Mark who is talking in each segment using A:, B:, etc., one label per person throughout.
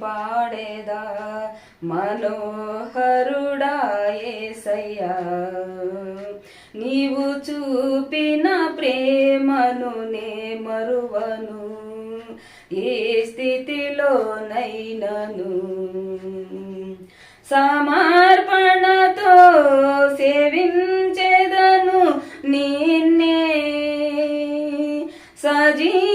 A: పాడేదా? మనోహరుడా ఏసయ్యా నీవు చూపిన ప్రేమను నే మరువను ఏ స్థితిలోనైనను? సమర్పణతో సేవించేదను నిన్నే సజీ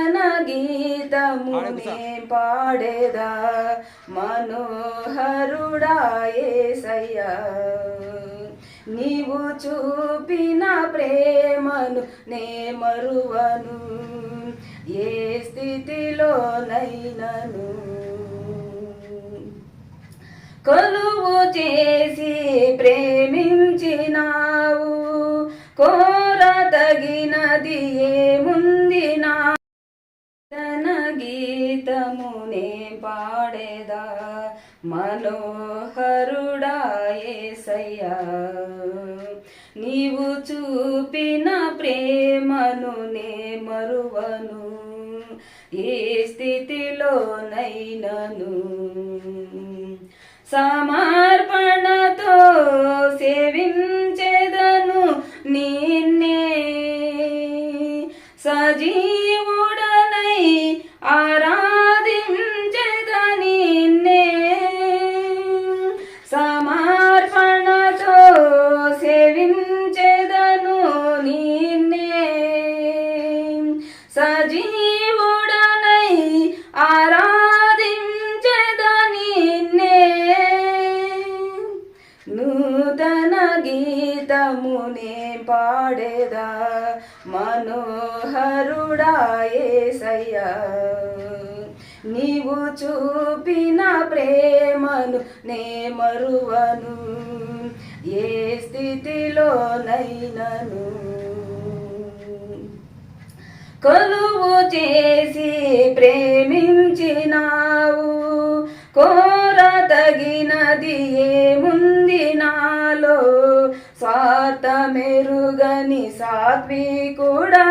A: నూతన గీతమునే పాడేదా మనోహరుడా యేసయ్యా నీవు చూపిన ప్రేమను నే మరువను ఏ స్థితిలోనైనను కొలువు చేసి ప్రేమించినావు కోర తగినది ఏముంది నా మనోహరుడా ఏసయ్యా నీవు చూపిన ప్రేమను నే మరువను ఏ స్థితిలోనైనను. సమర్పణ మనోహరుడా యేసయ్యా నీవు చూపిన ప్రేమను నే మరువను ఏ స్థితిలోనైనను. కొలువు చేసి ప్రేమించినావు కోర తగినది ఏముంది నాలో? స్వార్థమెరుగని సాత్వికుడా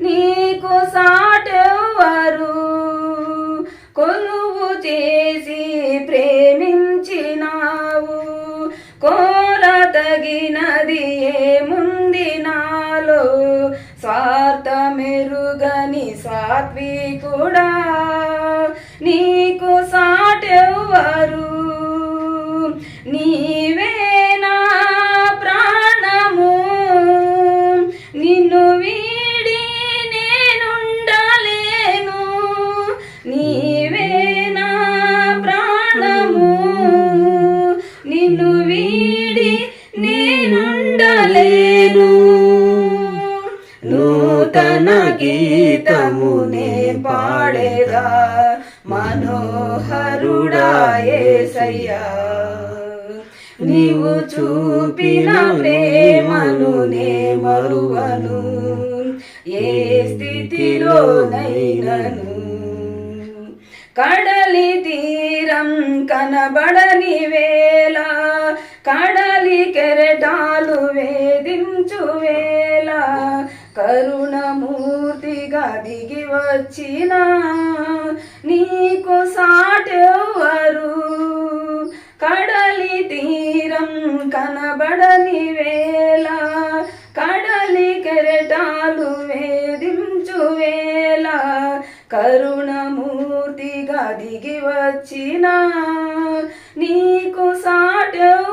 A: నీకు సాటెవ్వరు. కొలువు చేసి ప్రేమించినావు. కోర తగినది ఏముంది నాలో? స్వార్థమెరుగని సాత్వికుడా నీకు సాటెవ్వరు. నీ నూతన గీతమునే పాడేదా మనోహరుడా సయ్యా నీవు చూపిన ప్రేమను నే మరువను. ఏ స్థితిలోనైనను? కడలి తీరం కనబడని వేళ కడలి కెరటాలు వేధించు వేళ. కరుణమూర్తిగా దిగి వచ్చిన నీకు సాటెవ్వరు. కడలి తీరం కనబడని వేళ కడలి కెరటాలు వేధించు వేళ కరుణమూర్తిగా దిగి వచ్చిన నీకు సాటెవ్వరు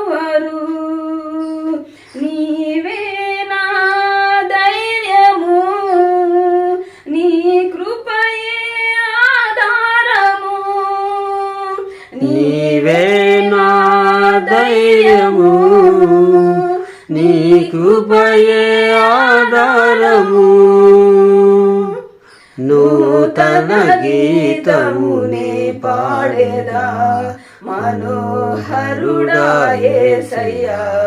A: నీ కృపయే ఆధారము.
B: నూతన గీతమునే పాడేదా.
A: మనోహరుడా యేసయ్యా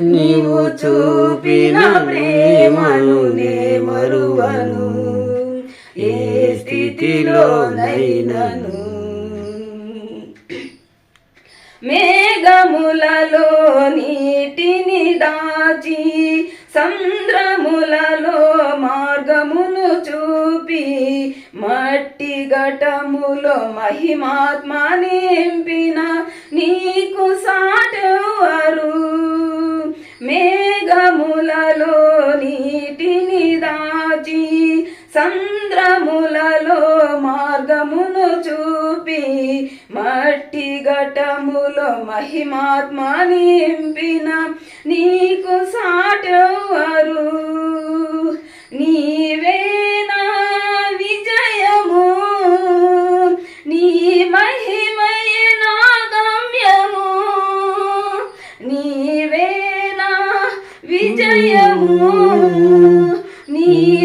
B: నీవు చూపిన ప్రేమను నే మరువను. ఏ స్థితిలోనైనను.
A: మేఘములలో నీటిని దాచి సంద్రములలో మార్గమును చూపి మట్టి ఘటములో మహిమాత్మ నింపిన నీకు సాటవరు. మేఘములలో నీటిని దాచి సంద్రములలో మార్గమును చూపి మట్టి ఘటములో మహిమాత్మ నింపిన నీకు సాటవరు నీవే నా విజయము నీ మహిమయే నా గమ్యము. నీవే నా విజయము.